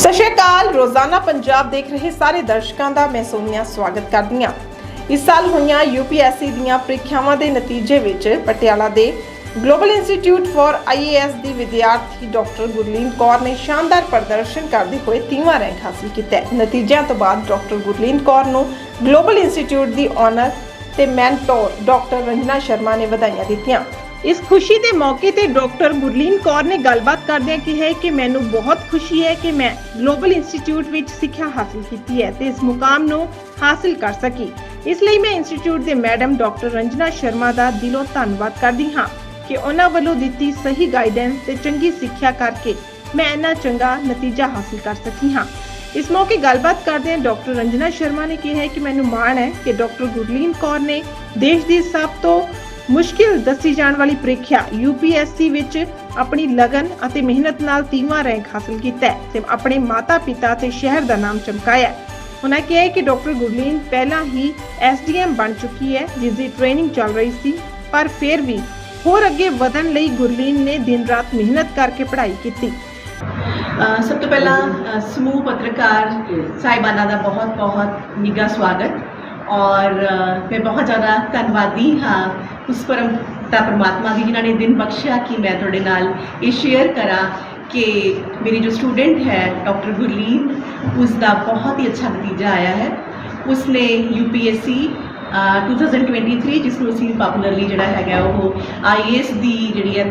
ਸਤਿ ਸ਼੍ਰੀ ਅਕਾਲ। ਰੋਜ਼ਾਨਾ ਪੰਜਾਬ ਦੇਖ ਰਹੇ ਸਾਰੇ ਦਰਸ਼ਕਾਂ ਦਾ ਮੈਂ ਸੋਨੀਆ ਸਵਾਗਤ ਕਰਦੀ ਹਾਂ। ਇਸ ਸਾਲ ਹੋਈਆਂ ਯੂਪੀਐਸਸੀ ਦੀਆਂ ਪ੍ਰੀਖਿਆਵਾਂ ਦੇ ਨਤੀਜੇ ਵਿੱਚ ਪਟਿਆਲਾ ਦੇ ਗਲੋਬਲ ਇੰਸਟੀਚਿਊਟ ਫਾਰ ਆਈਏਐਸ ਦੀ ਵਿਦਿਆਰਥੀ ਡਾਕਟਰ ਗੁਰਲੀਨ ਕੌਰ ਨੇ ਸ਼ਾਨਦਾਰ ਪ੍ਰਦਰਸ਼ਨ ਕਰਦੇ ਹੋਏ 30ਵਾਂ ਰੈਂਕ ਹਾਸਲ ਕੀਤਾ ਨਤੀਜਿਆਂ ਤੋਂ ਬਾਅਦ ਡਾਕਟਰ ਗੁਰਲੀਨ ਕੌਰ ਨੂੰ ਗਲੋਬਲ ਇੰਸਟੀਚਿਊਟ ਦੀ ਓਨਰ ਤੇ ਮੈਂਟੋਰ ਡਾਕਟਰ ਰੰਜਨਾ ਸ਼ਰਮਾ ਨੇ ਵਧਾਈਆਂ ਦਿੱਤੀਆਂ। ਇਸ ਖੁਸ਼ੀ ਦੇ ਮੌਕੇ ਤੇ ਡਾਕਟਰ ਗੁਰਲੀਨ ਕੌਰ ਨੇ ਗੱਲਬਾਤ ਕਰਦਿਆਂ ਕਿਹਾ ਕਿ ਮੈਨੂੰ ਬਹੁਤ ਖੁਸ਼ੀ ਹੈ ਕਿ ਮੈਂ ਗਲੋਬਲ ਇੰਸਟੀਚਿਊਟ ਵਿੱਚ ਸਿੱਖਿਆ ਹਾਸਲ ਕੀਤੀ ਹੈ ਤੇ ਇਸ ਮੁਕਾਮ ਨੂੰ ਹਾਸਲ ਕਰ ਸਕੀ। ਇਸ ਲਈ ਮੈਂ ਇੰਸਟੀਚਿਊਟ ਦੇ ਮੈਡਮ ਡਾਕਟਰ ਰੰਜਨਾ ਸ਼ਰਮਾ ਦਾ ਦਿਲੋਂ ਧੰਨਵਾਦ ਕਰਦੀ ਹਾਂ ਕਿ ਉਹਨਾਂ ਵੱਲੋਂ ਦਿੱਤੀ ਸਹੀ ਗਾਈਡੈਂਸ ਤੇ ਚੰਗੀ ਸਿੱਖਿਆ ਕਰਕੇ ਮੈਂ ਇੰਨਾ ਚੰਗਾ ਨਤੀਜਾ ਹਾਸਲ ਕਰ ਸਕੀ ਹਾਂ। ਇਸ ਮੌਕੇ ਗੱਲਬਾਤ ਕਰਦਿਆਂ ਡਾਕਟਰ ਰੰਜਨਾ ਸ਼ਰਮਾ ਨੇ ਕਿਹਾ ਕਿ ਮੈਨੂੰ ਮਾਣ ਹੈ ਕਿ ਡਾਕਟਰ ਗੁਰਲੀਨ ਕੌਰ ਨੇ ਦੇਸ਼ ਦੀ ਸਭ ਤੋਂ ਮੁਸ਼ਕਿਲ ਦੱਸੀ ਜਾਣ ਵਾਲੀ ਪ੍ਰੀਖਿਆ UPSC ਵਿੱਚ ਆਪਣੀ ਲਗਨ ਅਤੇ ਮਿਹਨਤ ਨਾਲ 30ਵਾਂ ਰੈਂਕ ਹਾਸਲ ਕੀਤਾ ਤੇ ਆਪਣੇ ਮਾਤਾ-ਪਿਤਾ ਤੇ ਸ਼ਹਿਰ ਦਾ ਨਾਮ ਚਮਕਾਇਆ ਉਹਨਾਂ ਕਿਹਾ ਕਿ ਡਾਕਟਰ ਗੁਰਲੀਨ ਪਹਿਲਾਂ ਹੀ SDM ਬਣ ਚੁੱਕੀ ਹੈ, ਜਿਸ ਦੀ ਟ੍ਰੇਨਿੰਗ ਚੱਲ ਰਹੀ ਸੀ, ਪਰ ਫਿਰ ਵੀ ਹੋਰ ਅੱਗੇ ਵਧਣ ਲਈ ਗੁਰਲੀਨ ਨੇ ਦਿਨ-ਰਾਤ ਮਿਹਨਤ ਕਰਕੇ ਪੜ੍ਹਾਈ ਕੀਤੀ। ਸਭ ਤੋਂ ਪਹਿਲਾਂ ਸਮੂਹ ਪੱਤਰਕਾਰ ਸਾਹਿਬਾਨਾਂ ਦਾ ਬਹੁਤ ਬਹੁਤ ਨਿੱਘਾ ਸਵਾਗਤ ਔਰ ਮੈਂ ਬਹੁਤ ਜ਼ਿਆਦਾ ਧੰਨਵਾਦੀ ਹਾਂ ਉਸ ਪਰਮ ਪਿਤਾ ਪਰਮਾਤਮਾ ਦੀ ਜਿਨ੍ਹਾਂ ਨੇ ਦਿਨ ਬਖਸ਼ਿਆ ਕਿ ਮੈਂ ਤੁਹਾਡੇ ਨਾਲ ਇਹ ਸ਼ੇਅਰ ਕਰਾਂ ਕਿ ਮੇਰੀ ਜੋ ਸਟੂਡੈਂਟ ਹੈ ਡਾਕਟਰ ਗੁਰਲੀਨ ਉਸ ਦਾ ਬਹੁਤ ਹੀ ਅੱਛਾ ਨਤੀਜਾ ਆਇਆ ਹੈ ਉਸਨੇ UPSC ਅ, 2023 ਜਿਸ ਨੂੰ ਅਸੀਂ ਪਾਪੂਲਰਲੀ ਜਿਹੜਾ ਹੈਗਾ ਉਹ IAS ਦੀ ਜਿਹੜੀ ਹੈ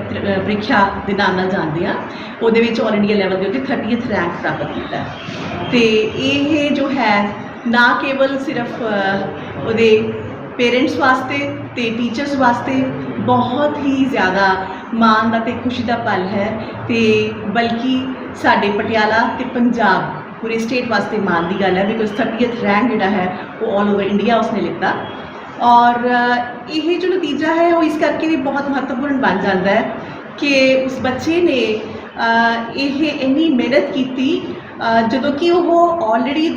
ਪ੍ਰੀਖਿਆ ਦੇ ਨਾਮ ਨਾਲ ਜਾਣਦੇ ਆ ਉਹਦੇ ਵਿੱਚ ਆਲ ਇੰਡੀਆ ਲੈਵਲ ਦੇ ਉੱਤੇ 30th ਰੈਂਕ ਪ੍ਰਾਪਤ ਕੀਤਾ ਹੈ। ਤੇ ਇਹ ਜੋ ਹੈ ਨਾ ਕੇਵਲ ਸਿਰਫ ਉਹਦੇ ਪੇਰੈਂਟਸ ਵਾਸਤੇ ਤੇ ਟੀਚਰਸ ਵਾਸਤੇ ਬਹੁਤ ਹੀ ਜ਼ਿਆਦਾ ਮਾਣ ਦਾ ਤੇ ਖੁਸ਼ੀ ਦਾ ਪਲ ਹੈ ਤੇ ਬਲਕਿ ਸਾਡੇ ਪਟਿਆਲਾ ਤੇ ਪੰਜਾਬ ਪੂਰੇ ਸਟੇਟ ਵਾਸਤੇ ਮਾਣ ਦੀ ਗੱਲ ਹੈ ਬਿਕੋਜ਼ 30th ਰੈਂਕ ਜਿਹੜਾ ਹੈ ਉਹ ਆਲ ਓਵਰ ਇੰਡੀਆ ਉਸਨੇ ਲਿੱਤਾ। ਔਰ ਇਹ ਜੋ ਨਤੀਜਾ ਹੈ ਉਹ ਇਸ ਕਰਕੇ ਵੀ ਬਹੁਤ ਮਹੱਤਵਪੂਰਨ ਬਣ ਜਾਂਦਾ ਹੈ ਕਿ ਉਸ ਬੱਚੇ ਨੇ ਇਹ ਇੰਨੀ ਮਿਹਨਤ ਕੀਤੀ ਜਦੋਂ ਕਿ ਉਹ ਆਲਰੇਡੀ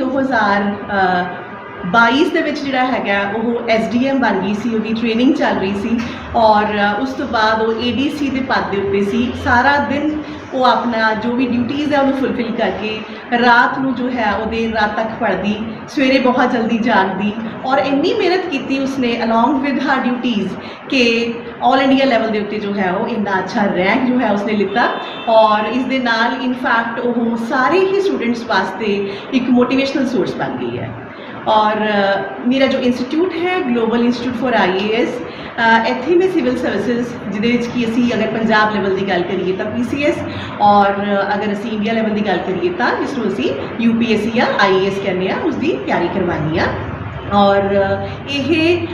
2022 ਦੇ ਵਿੱਚ ਜਿਹੜਾ ਹੈਗਾ, ਉਹ ਐਸਡੀਐਮ ਬਣ ਗਈ ਸੀ, ਉਹਦੀ ਟ੍ਰੇਨਿੰਗ ਚੱਲ ਰਹੀ ਸੀ ਔਰ ਉਸ ਤੋਂ ਬਾਅਦ ਉਹ ਏਡੀਸੀ ਦੇ ਪਦ ਦੇ ਉੱਤੇ ਸੀ। ਸਾਰਾ ਦਿਨ ਉਹ ਆਪਣਾ ਜੋ ਵੀ ਡਿਊਟੀਆਂ ਹੈ, ਉਹਨੂੰ ਫੁੱਲਫਿਲ ਕਰਕੇ ਰਾਤ ਨੂੰ ਜੋ ਹੈ ਉਹ ਦੇਰ ਰਾਤ ਤੱਕ ਪੜ੍ਹਦੀ, ਸਵੇਰੇ ਬਹੁਤ ਜਲਦੀ ਜਾਗਦੀ ਔਰ ਇੰਨੀ ਮਿਹਨਤ ਕੀਤੀ ਉਸਨੇ ਅਲੋਂਗ ਵਿਦ ਹਰ ਡਿਊਟੀਆਂ ਕਿ ਆਲ ਇੰਡੀਆ ਲੈਵਲ ਦੇ ਉੱਤੇ ਜੋ ਹੈ, ਉਹ ਇੰਨਾ ਅੱਛਾ ਰੈਂਕ ਜੋ ਹੈ, ਉਸਨੇ ਲਿੱਤਾ ਔਰ ਇਸ ਦੇ ਨਾਲ ਇਨਫੈਕਟ ਉਹ ਸਾਰੇ ਹੀ ਸਟੂਡੈਂਟਸ ਵਾਸਤੇ ਇੱਕ ਮੋਟੀਵੇਸ਼ਨਲ ਸੋਰਸ ਬਣ ਗਈ ਹੈ। ਔਰ ਮੇਰਾ ਜੋ ਇੰਸਟੀਚਿਊਟ ਹੈ ਗਲੋਬਲ ਇੰਸਟੀਚਿਊਟ ਫॉर ਆਈਏਐਸ ਇੱਥੇ ਮੈਂ ਸਿਵਲ ਸਰਵਿਸਿਜ਼ ਜਿਹਦੇ ਵਿੱਚ ਕਿ ਅਸੀਂ ਅਗਰ ਪੰਜਾਬ ਲੈਵਲ ਦੀ ਗੱਲ ਕਰੀਏ ਤਾਂ ਪੀਸੀਐਸ ਔਰ ਅਗਰ ਅਸੀਂ ਇੰਡੀਆ ਲੈਵਲ ਦੀ ਗੱਲ ਕਰੀਏ ਤਾਂ ਜਿਸ ਨੂੰ ਅਸੀਂ ਯੂਪੀਐਸਸੀ ਜਾਂ ਆਈਏਐਸ ਕਹਿੰਦੇ ਆ ਉਸ ਦੀ ਤਿਆਰੀ ਕਰਵਾਉਣੀ ਆ ਔਰ ਇਹ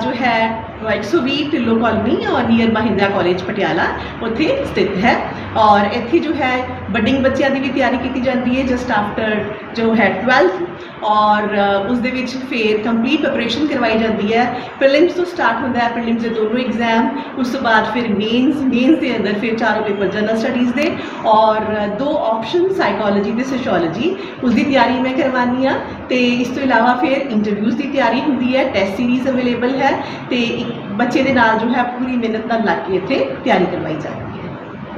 ਜੋ ਹੈ 120 ਢਿੱਲੋਂ ਕਾਲੋਨੀ ਔਰ ਨੀਅਰ ਮਹਿੰਦਰਾ ਕਾਲਜ ਪਟਿਆਲਾ ਉੱਥੇ ਸਥਿਤ ਹੈ। ਔਰ ਇੱਥੇ ਜੋ ਹੈ ਬਡਿੰਗ ਬੱਚਿਆਂ ਦੀ ਵੀ ਤਿਆਰੀ ਕੀਤੀ ਜਾਂਦੀ ਹੈ ਜਸਟ ਆਫਟਰ ਜੋ ਹੈ 12th ਔਰ ਉਸ ਦੇ ਵਿੱਚ ਫਿਰ ਕੰਪਲੀਟ ਪ੍ਰੈਪਰੇਸ਼ਨ ਕਰਵਾਈ ਜਾਂਦੀ ਹੈ। ਪ੍ਰੀਲਿਮਸ ਤੋਂ ਸਟਾਰਟ ਹੁੰਦਾ ਹੈ ਪ੍ਰੀਲਿਮਸ ਦੇ ਦੋਨੋਂ ਐਗਜ਼ਾਮ ਉਸ ਤੋਂ ਬਾਅਦ ਫਿਰ ਮੇਨਸ ਮੇਨਸ ਦੇ ਅੰਦਰ ਫਿਰ ਚਾਰੋਂ ਪੇਪਰ ਜਨਰਲ ਸਟੱਡੀਜ਼ ਦੇ। ਔਰ ਦੋ ਆਪਸ਼ਨ ਸਾਈਕੋਲੋਜੀ ਤੇ ਸੋਸ਼ੀਓਲੋਜੀ ਉਸ ਦੀ ਤਿਆਰੀ ਮੈਂ ਕਰਵਾਉਣੀ ਆ ਤੇ ਇਸ ਤੋਂ ਇਲਾਵਾ ਫਿਰ ਇੰਟਰਵਿਊਜ਼ ਦੀ ਤਿਆਰੀ ਹੁੰਦੀ ਹੈ ਟੈਸਟ ਸੀਰੀਜ਼ ਅਵੇਲੇਬਲ ਹੈ। ਤੇ ਇੱਕ ਬੱਚੇ ਦੇ ਨਾਲ ਜੋ ਹੈ ਪੂਰੀ ਮਿਹਨਤ ਨਾਲ ਲੱਗ ਕੇ ਇੱਥੇ ਤਿਆਰੀ ਕਰਵਾਈ ਜਾਂਦੀ ਹੈ।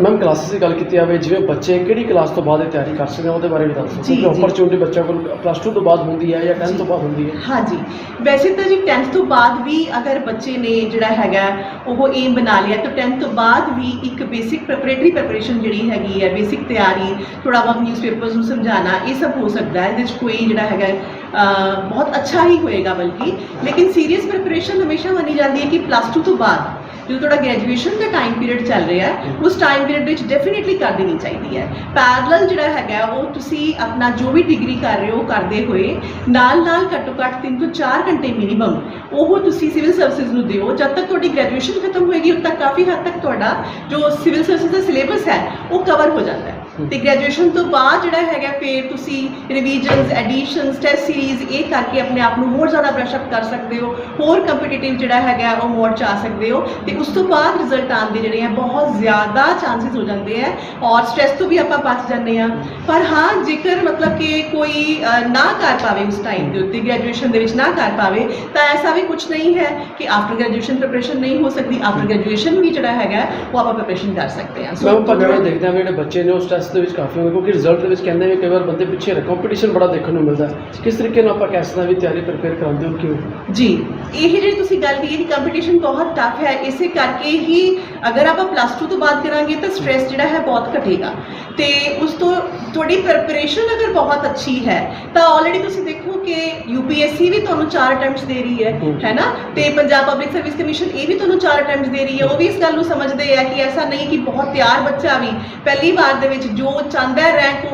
ਮੈਮ ਕਲਾਸਿਸ ਦੀ ਗੱਲ ਕੀਤੀ ਜਾਵੇ ਜਿਵੇਂ ਬੱਚੇ ਕਿਹੜੀ ਕਲਾਸ ਤੋਂ ਬਾਅਦ ਇਹ ਤਿਆਰੀ ਕਰ ਸਕਦੇ ਆ ਉਹਦੇ ਬਾਰੇ ਵੀ ਦੱਸੋ ਜੀ, ਕਿਉਂਕਿ ਜੀ। ਓਪਰਚੁਨਿਟੀ ਬੱਚਿਆਂ ਕੋਲ ਪਲੱਸ 2 ਤੋਂ ਬਾਅਦ ਹੁੰਦੀ ਹੈ ਜਾਂ 10th ਤੋਂ ਬਾਅਦ ਹੁੰਦੀ ਹੈ। ਹਾਂਜੀ। ਵੈਸੇ ਤਾਂ ਜੀ 10th ਤੋਂ ਬਾਅਦ ਵੀ ਅਗਰ ਬੱਚੇ ਨੇ ਜਿਹੜਾ ਹੈਗਾ ਉਹ ਏਮ ਬਣਾ ਲਿਆ ਤਾਂ 10th ਤੋਂ ਬਾਅਦ ਵੀ ਇੱਕ ਬੇਸਿਕ ਪ੍ਰੈਪਰੇਟਰੀ ਪ੍ਰੈਪਰੇਸ਼ਨ ਜਿਹੜੀ ਹੈਗੀ ਹੈ ਬੇਸਿਕ ਤਿਆਰੀ ਥੋੜਾ ਬਹੁਤ ਨਿਊਜ਼ਪੇਪਰਸ ਨੂੰ ਸਮਝਾਣਾ ਇਹ ਸਭ ਹੋ ਸਕਦਾ ਹੈ। ਇਹਦੇ ਵਿੱਚ ਕੋਈ ਜਿਹੜਾ ਹੈਗਾ ਬਹੁਤ ਅੱਛਾ ਹੀ ਹੋਏਗਾ ਬਲਕਿ। ਲੇਕਿਨ ਸੀਰੀਅਸ ਪ੍ਰੈਪਰੇਸ਼ਨ ਹਮੇਸ਼ਾ ਮੰਨੀ ਜਾਂਦੀ ਹੈ ਕਿ ਪਲੱਸ 2 ਤੋਂ ਬਾਅਦ ਜਦੋਂ ਤੁਹਾਡਾ ਗ੍ਰੈਜੂਏਸ਼ਨ ਦਾ ਟਾਈਮ ਪੀਰੀਅਡ ਚੱਲ ਰਿਹਾ ਹੈ ਉਸ ਟਾਈਮ ਪੀਰੀਅਡ ਵਿੱਚ ਡੈਫੀਨਿਟਲੀ ਕਰ ਦੇਣੀ ਚਾਹੀਦੀ ਹੈ। ਪੈਰਲਲ ਜਿਹੜਾ ਹੈਗਾ ਉਹ ਤੁਸੀਂ ਆਪਣਾ ਜੋ ਵੀ ਡਿਗਰੀ ਕਰ ਰਹੇ ਹੋ ਕਰਦੇ ਹੋਏ ਨਾਲ ਨਾਲ ਘੱਟੋ ਘੱਟ 3 ਤੋਂ 4 ਘੰਟੇ ਮਿਨੀਮਮ ਉਹ ਤੁਸੀਂ ਸਿਵਲ ਸਰਵਿਸਿਜ਼ ਨੂੰ ਦਿਓ। ਜਦ ਤੱਕ ਤੁਹਾਡੀ ਗ੍ਰੈਜੂਏਸ਼ਨ ਖਤਮ ਹੋਏਗੀ ਉਦ ਤੱਕ ਕਾਫੀ ਹੱਦ ਤੱਕ ਤੁਹਾਡਾ ਜੋ ਸਿਵਲ ਸਰਵਿਸਿਜ਼ ਦਾ ਸਿਲੇਬਸ ਹੈ ਉਹ ਕਵਰ ਹੋ ਜਾਂਦਾ ਹੈ। ਤੇ ਗ੍ਰੈਜੂਏਸ਼ਨ ਤੋਂ ਬਾਅਦ ਜਿਹੜਾ ਹੈਗਾ, ਫਿਰ ਤੁਸੀਂ ਰਿਵੀਜ਼ਨਸ ਐਡੀਸ਼ਨਸ ਟੈਸਟ ਸੀਰੀਜ਼ ਇਹ ਕਰਕੇ ਆਪਣੇ ਆਪ ਨੂੰ ਹੋਰ ਜ਼ਿਆਦਾ ਬ੍ਰਸ਼ ਅਪ ਕਰ ਸਕਦੇ ਹੋ, ਹੋਰ ਕੰਪੀਟੀਟਿਵ ਜਿਹੜਾ ਹੈਗਾ ਉਹ ਮੋਡ ਚ ਆ ਸਕਦੇ ਹੋ ਤੇ ਉਸ ਤੋਂ ਬਾਅਦ ਰਿਜ਼ਲਟ ਆਉਣ ਦੇ ਜਿਹੜੇ ਆ, ਬਹੁਤ ਜ਼ਿਆਦਾ ਚਾਂਸਸ ਹੋ ਜਾਂਦੇ ਆ ਔਰ ਸਟ੍ਰੈਸ ਤੋਂ ਵੀ ਆਪਾਂ ਬਚ ਜਾਂਦੇ ਆ ਪਰ ਹਾਂ, ਜੇਕਰ ਮਤਲਬ ਕਿ ਕੋਈ ਨਾ ਕਰ ਪਾਵੇ ਉਸ ਟਾਈਮ ਦੇ ਉੱਤੇ ਗ੍ਰੈਜੂਏਸ਼ਨ ਦੇ ਵਿੱਚ ਨਾ ਕਰ ਪਾਵੇ, ਤਾਂ ਐਸਾ ਵੀ ਕੁਝ ਨਹੀਂ ਹੈ ਕਿ ਆਫਟਰ ਗ੍ਰੈਜੂਏਸ਼ਨ ਪ੍ਰੈਪਰੇਸ਼ਨ ਨਹੀਂ ਹੋ ਸਕਦੀ। ਆਫਟਰ ਗ੍ਰੈਜੂਏਸ਼ਨ ਵੀ ਜਿਹੜਾ ਹੈਗਾ, ਉਹ ਆਪਾਂ ਪ੍ਰੈਪਰੇਸ਼ਨ ਕਰ ਸਕਦੇ ਹਾਂ। ਮੈਮ ਪਰ ਦੇਖਦੇ ਆ ਜਿਹੜੇ ਬੱਚੇ ਨੇ ਉਹ ਸਟ੍ਰੈਸ ਦੇ ਵਿੱਚ ਕਾਫੀ ਹੋਵੇ ਕਿਉਂਕਿ ਰਿਜ਼ਲਟ ਦੇ ਵਿੱਚ ਕਹਿੰਦੇ ਵੀ ਕਈ ਵਾਰ ਬੰਦੇ ਪਿੱਛੇ ਰਹੇ ਕੰਪੀਟੀਸ਼ਨ ਬੜਾ ਦੇਖਣ ਨੂੰ ਮਿਲਦਾ ਹੈ। ਕਿਸ ਤਰੀਕੇ ਨਾਲ ਆਪਾਂ ਕੈਸ ਦਾ ਵੀ ਤਿਆਰੀ ਪ੍ਰਪੇਅਰ ਕਰਾਉਂਦੇ ਹੋ, ਕਿਉਂ ਜੀ, ਇਹ ਜਿਹੜੀ ਤੁਸੀਂ ਗੱਲ ਕੀਤੀ ਕੰਪੀਟੀਸ਼ਨ ਬਹੁਤ ਟਫ ਹੈ, ਇਸੇ ਕਰਕੇ ਹੀ ਅਗਰ ਆਪਾਂ ਪਲੱਸ 2 ਤੋਂ ਬਾਅਦ ਕਰਾਂਗੇ ਤਾਂ ਸਟ੍ਰੈਸ ਜਿਹੜਾ ਹੈ ਬਹੁਤ ਘਟੇਗਾ। ਤੇ ਉਸ ਤੋਂ ਤੁਹਾਡੀ ਪ੍ਰੈਪਰੇਸ਼ਨ ਅਗਰ ਬਹੁਤ ਅੱਛੀ ਹੈ ਤਾਂ ਆਲਰੇਡੀ ਤੁਸੀਂ ਦੇਖੋ ਕਿ ਯੂਪੀਐਸਸੀ ਵੀ ਤੁਹਾਨੂੰ 4 ਅਟੈਂਪਟਸ ਦੇ ਰਹੀ ਹੈ। ਹੈ। ਨਾ? ਤੇ ਪੰਜਾਬ ਪਬਲਿਕ ਸਰਵਿਸ ਕਮਿਸ਼ਨ ਇਹ ਵੀ ਤੁਹਾਨੂੰ 4 ਅਟੈਂਪਟਸ ਦੇ ਰਹੀ ਹੈ। ਉਹ ਵੀ ਇਸ ਗੱਲ ਨੂੰ ਸਮਝਦੇ ਆ ਕਿ ਐਸਾ ਨਹੀਂ ਕਿ ਬਹੁਤ ਤਿਆਰ ਬੱਚਾ ਵੀ ਪਹਿਲੀ ਵਾਰ ਦੇ ਵਿੱਚ ਜੋ ਚਾਹੁੰਦਾ ਰੈਂਕ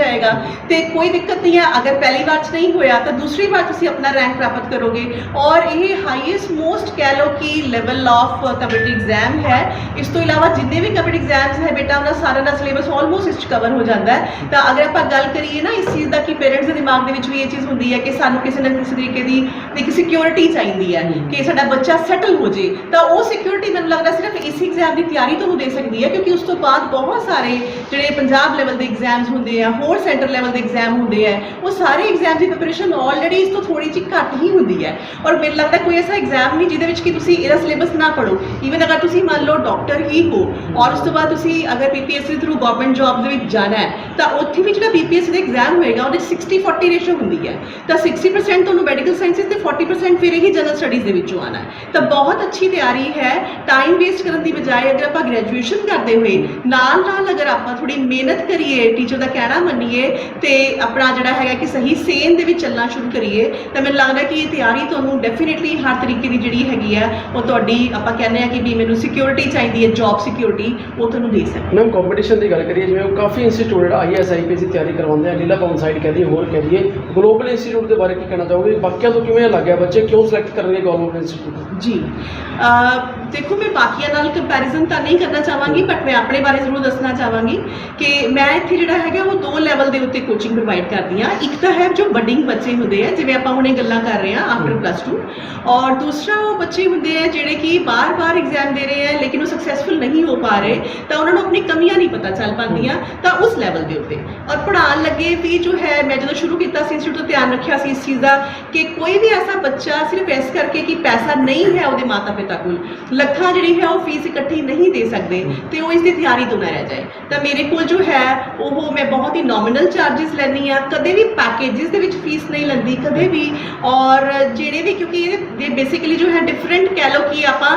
ਜਾਏਗਾ। ਤੇ ਕੋਈ ਦਿੱਕਤ ਨਹੀਂ ਹੈ। ਅਗਰ ਪਹਿਲੀ ਵਾਰ 'ਚ ਨਹੀਂ ਹੋਇਆ, ਤਾਂ ਦੂਸਰੀ ਵਾਰ ਤੁਸੀਂ ਆਪਣਾ ਰੈਂਕ ਪ੍ਰਾਪਤ ਕਰੋਗੇ। ਔਰ ਇਹ ਹਾਈਐਸਟ ਮੋਸਟ ਕਹਿ ਲਓ ਕਿ ਲੈਵਲ ਆਫ ਕੰਪੀਟੀਟਿਵ ਐਗਜ਼ਾਮ ਹੈ। ਇਸ ਤੋਂ ਇਲਾਵਾ ਜਿੰਨੇ ਵੀ ਕੰਪੀਟੀਟਿਵ ਐਗਜ਼ਾਮਸ ਹੈ ਬੇਟਾ, ਉਹਨਾਂ ਸਾਰਿਆਂ ਦਾ ਸਿਲੇਬਸ ਆਲਮੋਸਟ ਇਸ 'ਚ ਕਵਰ ਹੋ ਜਾਂਦਾ ਹੈ। ਤਾਂ ਅਗਰ ਆਪਾਂ ਗੱਲ ਕਰੀਏ ਨਾ ਇਸ ਚੀਜ਼ ਦਾ ਕਿ ਪੇਰੈਂਟਸ ਦੇ ਦਿਮਾਗ ਦੇ ਵਿੱਚ ਵੀ ਇਹ ਚੀਜ਼ ਹੁੰਦੀ ਹੈ ਕਿ ਸਾਨੂੰ ਕਿਸੇ ਨਾ ਕਿਸੇ ਤਰੀਕੇ ਦੀ ਇੱਕ ਸਿਕਿਉਰਿਟੀ ਚਾਹੀਦੀ ਹੈ ਕਿ ਸਾਡਾ ਬੱਚਾ ਸੈਟਲ ਹੋ ਜੇ। ਤਾਂ ਉਹ ਸਿਕਿਉਰਿਟੀ ਮੈਨੂੰ ਲੱਗਦਾ ਸਿਰਫ ਇਸ ਐਗਜ਼ਾਮ ਦੀ ਤਿਆਰੀ ਤੁਹਾਨੂੰ ਦੇ ਸਕਦੀ ਹੈ, ਕਿਉਂਕਿ ਉਸ ਤੋਂ ਬਾਅਦ ਬਹੁਤ ਸਾਰੇ ਜਿਹੜੇ ਪੰਜਾਬ ਲੈਵਲ ਦੇ ਐਗਜ਼ਾਮਸ ਹੁੰਦੇ ਆ ਹੋਰ ਸੈਂਟਰ ਲੈਵਲ ਦੇ ਐਗਜ਼ਾਮ ਹੁੰਦੇ ਆ। ਉਹ ਸਾਰੇ ਐਗਜ਼ਾਮ ਦੀ ਪ੍ਰਿਪਰੇਸ਼ਨ ਆਲਰੇਡੀ ਇਸ ਤੋਂ ਥੋੜੀ ਜਿਹੀ ਘੱਟ ਹੀ ਹੁੰਦੀ ਹੈ। ਔਰ ਮੈਨੂੰ ਲੱਗਦਾ ਕੋਈ ਐਸਾ ਐਗਜ਼ਾਮ ਨਹੀਂ ਜਿਹਦੇ ਵਿੱਚ ਕਿ ਤੁਸੀਂ ਇਹਦਾ ਸਿਲੇਬਸ ਨਾ ਪੜੋ ਈਵਨ ਅਗਰ ਤੁਸੀਂ ਮੰਨ ਲਓ ਡਾਕਟਰ ਹੀ ਹੋ ਔਰ ਉਸ ਤੋਂ ਬਾਅਦ ਤੁਸੀਂ ਅਗਰ ਪੀਪੀਐਸਸੀ ਥਰੂ ਗਵਰਨਮੈਂਟ ਜੌਬ ਦੇ ਵਿੱਚ ਜਾਣਾ ਹੈ, ਤਾਂ ਉੱਥੇ ਵੀ ਜਿਹੜਾ ਪੀਪੀਐਸਸੀ ਦਾ ਐਗਜ਼ਾਮ ਹੋਏਗਾ, ਉਹਦੇ 60 40 ਰੇਸ਼ੋ ਹੁੰਦੀ ਹੈ। ਤਾਂ 60% ਤੁਹਾਨੂੰ ਮੈਡੀਕਲ ਸਾਇੰਸਿਸ ਤੇ 40% ਫਿਰ ਇਹੀ ਜਨਰਲ ਸਟੱਡੀਜ਼ ਦੇ ਵਿੱਚੋਂ ਆਣਾ ਹੈ। ਤਾਂ ਬਹੁਤ ਅੱਛੀ ਤਿਆਰੀ ਹੈ। ਟਾਈਮ ਵੇਸਟ ਕਰਨ ਦੀ ਬਜਾਏ ਅਗਰ ਆਪਾਂ ਗ੍ਰੈਜੂਏਸ਼ਨ ਕਰਦੇ ਹੋਏ ਨਾਲ ਨਾਲ ਅਗਰ ਆਪਾਂ ਥੋੜੀ ਮਿਹਨਤ ਕਰੀਏ ਟੀਚਰ ਦਾ ਕਹਿਣਾ ਮੰਨੀਏ ਤੇ ਆਪਣਾ ਜਿਹੜਾ ਹੈਗਾ ਕਿ ਸਹੀ ਸੇਨ ਦੇ ਵਿੱਚ ਚੱਲਣਾ ਸ਼ੁਰੂ ਕਰੀਏ ਤਾਂ ਮੈਨੂੰ ਲੱਗਦਾ ਕਿ ਇਹ ਤਿਆਰੀ ਤੁਹਾਨੂੰ ਡੈਫੀਨਿਟਲੀ ਹਰ ਤਰੀਕੇ ਦੀ ਜਿਹੜੀ ਹੈਗੀ ਆ ਉਹ ਤੁਹਾਡੀ ਆਪਾਂ ਕਹਿੰਦੇ ਆ ਕਿ ਵੀ ਮੈਨੂੰ ਸਿਕਿਉਰਿਟੀ ਚਾਹੀਦੀ ਹੈ ਜੌਬ ਸਿਕਿਉਰਿਟੀ ਉਹ ਤੁਹਾਨੂੰ ਦੇ ਸਕਦੀ ਮੈਮ ਕੰਪੀਟੀਸ਼ਨ ਦੀ ਗੱਲ ਕਰੀਏ ਜਿਵੇਂ ਉਹ ਕਾਫੀ ਇੰਸਟੀਚਿਊਟ ਆਈਐਸ ਆਈਪੀਐਸ ਦੀ ਤਿਆਰੀ ਕਰਵਾਉਂਦੇ ਆ ਲੀਲਾ ਪਵਨ ਸਾਈਡ ਕਹਦੀ ਹੋਰ ਕਹਦੀਏ ਗਲੋਬਲ ਇੰਸਟੀਚਿਊਟ ਦੇ ਬਾਰੇ ਕੀ ਕਹਿਣਾ ਚਾਹੋਗੇ? ਬਾਕੀਆਂ ਤੋਂ ਕਿਵੇਂ ਲੱਗਿਆ ਬੱਚੇ? ਕਿਉਂ ਸਿਲੈਕਟ ਕਰਨਗੇ ਗਲੋਬਲ ਇੰਸਟੀਚਿਊਟ ਜੀ ਦੇਖੋ ਮੈਂ ਬਾਕੀਆਂ ਨਾਲ ਕੰਪੈਰੀਜ਼ਨ ਤਾਂ ਨਹੀਂ ਕਰਨਾ ਚਾਹਾਂਗੀ ਬਟ ਮੈਂ ਆਪਣੇ ਬਾਰੇ ਜ਼ਰੂਰ ਦੱਸਣਾ ਚਾਹਾਂਗੀ ਕਿ ਮੈਂ ਇੱਥੇ ਜਿਹੜਾ ਹੈਗਾ ਉਹ ਦੋ ਲੈਵਲ ਦੇ ਉੱਤੇ ਕੋਚਿੰਗ ਪ੍ਰੋਵਾਈਡ ਕਰਦੀ ਹਾਂ। ਇੱਕ ਤਾਂ ਹੈ ਜੋ ਬਡਿੰਗ ਬੱਚੇ ਹੁੰਦੇ ਆ ਜਿਵੇਂ ਆਪਾਂ ਹੁਣੇ ਗੱਲਾਂ ਕਰ ਰਹੇ ਹਾਂ ਆਫਟਰ ਪਲੱਸ 2 ਔਰ ਦੂਸਰਾ ਉਹ ਬੱਚੇ ਹੁੰਦੇ ਆ ਜਿਹੜੇ ਕਿ ਬਾਰ-ਬਾਰ ਐਗਜ਼ਾਮ ਦੇ ਰਹੇ ਆ ਲੇਕਿਨ ਉਹ ਸਕਸੈਸਫੁਲ ਨਹੀਂ ਹੋ ਪਾ ਰਹੇ ਤਾਂ ਉਹਨਾਂ ਨੂੰ ਆਪਣੀ ਕਮੀਆਂ ਨਹੀਂ ਪਤਾ ਚੱਲ ਪਾਉਂਦੀਆਂ ਤਾਂ ਉਸ ਲੈਵਲ ਦੇ ਉੱਤੇ। ਔਰ ਪੜ੍ਹਾਉਣ ਲੱਗੇ ਵੀ ਜੋ ਹੈ ਮੈਂ ਜਦੋਂ ਸ਼ੁਰੂ ਕੀਤਾ ਸੀ ਇੰਸਟੀਚਿਊਟ ਤੋਂ ਧਿਆਨ ਰੱਖਿਆ ਸੀ ਇਸ ਚੀਜ਼ ਦਾ ਕਿ ਕੋਈ ਵੀ ਐਸਾ ਬੱਚਾ ਸਿਰਫ ਇਸ ਕਰਕੇ ਕਿ ਪੈਸਾ ਨਹੀਂ ਹੈ ਉਹਦੇ ਮਾਤਾ ਪਿਤਾ ਕੋਲ ਲੱਖਾਂ ਜਿਹੜੀ ਹੈ ਉਹ ਫੀਸ ਇਕੱਠੀ ਨਹੀਂ ਦੇ ਸਕਦੇ ਤੇ ਉਹ ਇਸ ਦੀ ਤਿਆਰੀ ਤੋਂ ਨਾ ਰਹਿ ਜਾਏ। ਤਾਂ ਮੇਰੇ ਕੋਲ ਜੋ ਹੈ ਉਹ ਮੈਂ ਬਹੁਤ ਹੀ ਨੋਮੀਨਲ ਚਾਰजेस ਲੈਣੀ ਆ ਕਦੇ ਵੀ ਪੈਕੇजेस ਦੇ ਵਿੱਚ ਫੀਸ ਨਹੀਂ ਲੈਂਦੀ ਕਦੇ ਵੀ। ਔਰ ਜਿਹੜੇ ਵੀ ਕਿਉਂਕਿ ਇਹ ਬੇਸਿਕਲੀ ਜੋ ਹੈ ਡਿਫਰੈਂਟ ਕਹਿ ਲਓ ਕਿ ਆਪਾਂ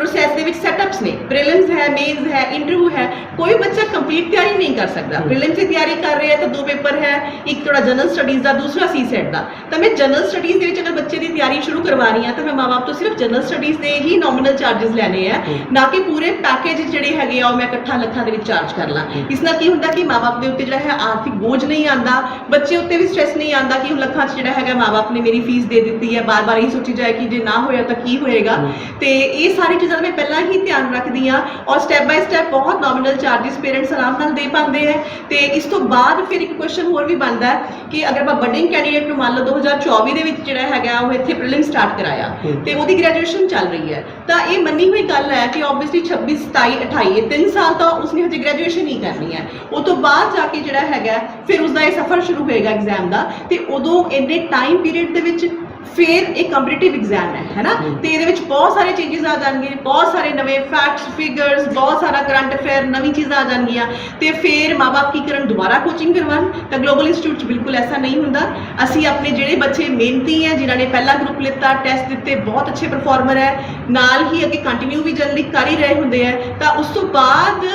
ਪ੍ਰੋਸੈਸ ਦੇ ਵਿੱਚ ਸੈਟਅਪਸ ਨੇ। ਪ੍ਰੀਲਿਮਸ ਹੈ ਮੇਨਸ ਹੈ ਇੰਟਰਵਿਊ ਹੈ। ਕੋਈ ਬੱਚਾ ਕੰਪਲੀਟ ਤਿਆਰੀ ਨਹੀਂ ਕਰ ਸਕਦਾ। ਪ੍ਰੀਲਿਮਸ ਦੀ ਤਿਆਰੀ ਕਰ ਰਿਹਾ ਤਾਂ ਦੋ ਪੇਪਰ ਹੈ ਇੱਕ ਥੋੜਾ ਜਨਰਲ ਸਟੱਡੀਜ਼ ਦਾ ਦੂਸਰਾ ਸੀ ਸੈਟ ਦਾ। ਤਾਂ ਮੈਂ ਜਨਰਲ ਸਟੱਡੀਜ਼ ਦੇ ਵਿੱਚ ਅਗਰ ਬੱਚੇ ਦੀ ਤਿਆਰੀ ਸ਼ੁਰੂ ਕਰਵਾ ਰਹੀ ਹਾਂ ਤਾਂ ਮੈਂ ਮਾਪੇ ਤੋਂ ਸਿਰਫ ਜਨਰਲ ਸਟੱਡੀਜ਼ ਦੇ ਹੀ ਨੋਮੀਨਲ ਚਾਰजेस ਲੈਣੇ ਆ। ਨਾ ਕਿ ਪੂਰੇ ਪੈਕੇਜ ਜਿਹੜੇ ਹੈਗੇ ਆ ਉਹ ਮੈਂ ਇਕੱਠਾ ਲੱਖਾਂ ਦੇ ਵਿੱਚ ਚਾਰਜ ਕਰ ਲਾਂ। ਇਸ ਨਾਲ ਕੀ ਹੁੰਦਾ ਕਿ ਮਾਪੇ ਦੇ ਉੱਤੇ ਜਿਹੜਾ ਹੈ ਆਰਥਿਕ ਬੋਝ ਨਹੀਂ ਆਂਦਾ ਬੱਚੇ ਉੱਤੇ ਵੀ ਸਟ੍ਰੈਸ ਨਹੀਂ ਆਂਦਾ ਕਿ ਹੁਣ ਲੱਖਾਂ 'ਚ ਜਿਹੜਾ ਹੈਗਾ ਮਾਪੇ ਨੇ ਮੇਰੀ ਫੀਸ ਦੇ ਦਿੱਤੀ ਹੈ। ਬਾਰ-ਬਾਰ ਇਹ ਸੋਚੀ ਜਾਏ ਕਿ ਜੇ ਨਾ ਹੋਇਆ ਤਾਂ ਕੀ ਹੋਏਗਾ। ਤੇ ਇਹ ਸਾਰੀ ਚੀਜ਼ਾਂ ਮੈਂ ਪਹਿਲਾਂ ਹੀ ਧਿਆਨ ਰੱਖਦੀ ਆ ਔਰ ਸਟੈਪ ਬਾਈ ਸਟੈਪ ਬਹੁਤ ਨੋਮੀਨਲ ਚਾਰजेस ਪੇਰੈਂਟਸ ਆਰਾਮ ਨਾਲ ਦੇ ਪਾਉਂਦੇ ਹੈ ਤੇ ਇਸ ਤੋਂ ਬਾਅਦ ਫਿਰ ਇੱਕ ਕੁਐਸਚਨ ਹੋਰ ਵੀ ਬਣਦਾ ਕਿ ਅਗਰ ਆਪਾਂ ਬਡਿੰਗ ਕੈਂਡੀਡੇਟ ਨੂੰ ਮੰਨ ਲਓ 2024 ਦੇ ਵਿੱਚ ਜਿਹੜਾ ਹੈਗਾ ਉਹ ਇੱਥੇ ਪ੍ਰੀਲਿਮ ਸਟਾਰਟ ਕਰਾਇਆ ਹਮ। ਤੇ ਉਹਦੀ ਗ੍ਰੈਜੂਏਸ਼ਨ ਚੱਲ ਰਹੀ ਹੈ, ਤਾਂ ਇਹ ਮੰਨੀ ਹੋਈ ਗੱਲ ਹੈ ਕਿ ਆਬਵੀਅਸਲੀ 26 27 28 ਇਹ 3 ਸਾਲ ਤਾਂ ਉਸਨੇ ਹਜੇ ਗ੍ਰੈਜੂਏਸ਼ਨ ਹੀ ਕਰਨੀ ਹੈ ਉਹ ਤੋਂ ਬਾਅਦ ਜਾ ਕੇ ਜਿਹੜਾ ਹੈਗਾ, ਫਿਰ ਉਸਦਾ ਇਹ ਸਫ਼ਰ ਸ਼ੁਰੂ ਹੋਏਗਾ ਐਗਜ਼ਾਮ ਦਾ ਤੇ ਉਦੋਂ ਇੰਨੇ ਟਾਈਮ ਪੀਰੀਅਡ ਦੇ ਵਿੱਚ ਫਿਰ ਇਹ ਕੰਪੀਟੀਟਿਵ ਐਗਜ਼ਾਮ ਹੈ ਹੈਨਾ। ਤੇ ਇਹਦੇ ਵਿੱਚ ਬਹੁਤ ਸਾਰੇ ਚੇਂਜਸ ਆ ਜਾਣਗੇ ਬਹੁਤ ਸਾਰੇ ਨਵੇਂ ਫੈਕਟਸ ਫਿਗਰਸ ਬਹੁਤ ਸਾਰਾ ਕਰੰਟ ਅਫੇਅਰ ਨਵੀਂ ਚੀਜ਼ਾਂ ਆ ਜਾਣਗੀਆਂ। ਤੇ ਫਿਰ ਮਾਪੇ ਕੀ ਕਰਨ? ਦੁਬਾਰਾ ਕੋਚਿੰਗ ਕਰਵਾਉਣ? ਤਾਂ ਗਲੋਬਲ ਇੰਸਟੀਚਿਊਟ 'ਚ ਬਿਲਕੁਲ ਐਸਾ ਨਹੀਂ ਹੁੰਦਾ। ਅਸੀਂ ਆਪਣੇ ਜਿਹੜੇ ਬੱਚੇ ਮਿਹਨਤੀ ਹੈ ਜਿਨ੍ਹਾਂ ਨੇ ਪਹਿਲਾ ਗਰੁੱਪ ਲਿੱਤਾ ਟੈਸਟ ਦਿੱਤੇ ਬਹੁਤ ਅੱਛੇ ਪਰਫਾਰਮਰ ਹੈ ਨਾਲ ਹੀ ਅੱਗੇ ਕੰਟੀਨਿਊ ਵੀ ਜਲਦੀ ਕਰ ਹੀ ਰਹੇ ਹੁੰਦੇ ਆ ਤਾਂ ਉਸ ਤੋਂ ਬਾਅਦ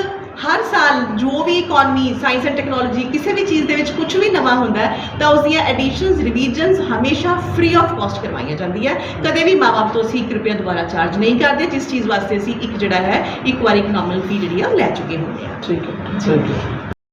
ਹਰ ਸਾਲ ਜੋ ਵੀ ਇਕਨੋਮੀ ਸਾਇੰਸ ਐਂਡ ਟੈਕਨੋਲੋਜੀ ਕਿਸੇ ਵੀ ਚੀਜ਼ ਦੇ ਵਿੱਚ ਕੁਝ ਵੀ ਨਵਾਂ ਹੁੰਦਾ ਹੈ ਤਾਂ ਉਸ ਦੀਆਂ ਐਡੀਸ਼ਨਸ ਰਿਵੀਜ਼ਨਸ ਹਮੇਸ਼ਾ ਫ੍ਰੀ ਆਫ ਕਾਸਟ ਕਰਵਾਈਆਂ ਜਾਂਦੀਆਂ ਕਦੇ ਵੀ ਮਾਪੇ ਤੋਂ ਅਸੀਂ 1 ਰੁਪਿਆ ਦੁਬਾਰਾ ਚਾਰਜ ਨਹੀਂ ਕਰਦੇ ਜਿਸ ਚੀਜ਼ ਵਾਸਤੇ ਅਸੀਂ ਇੱਕ ਜਿਹੜਾ ਹੈ ਇੱਕ ਵਾਰੀ ਇਕਨੋਮਿਕਲ ਫੀ ਜਿਹੜੀ ਆ ਲੈ ਚੁੱਕੇ ਹੁੰਦੇ ਆ ਠੀਕ ਹੈ। Thank you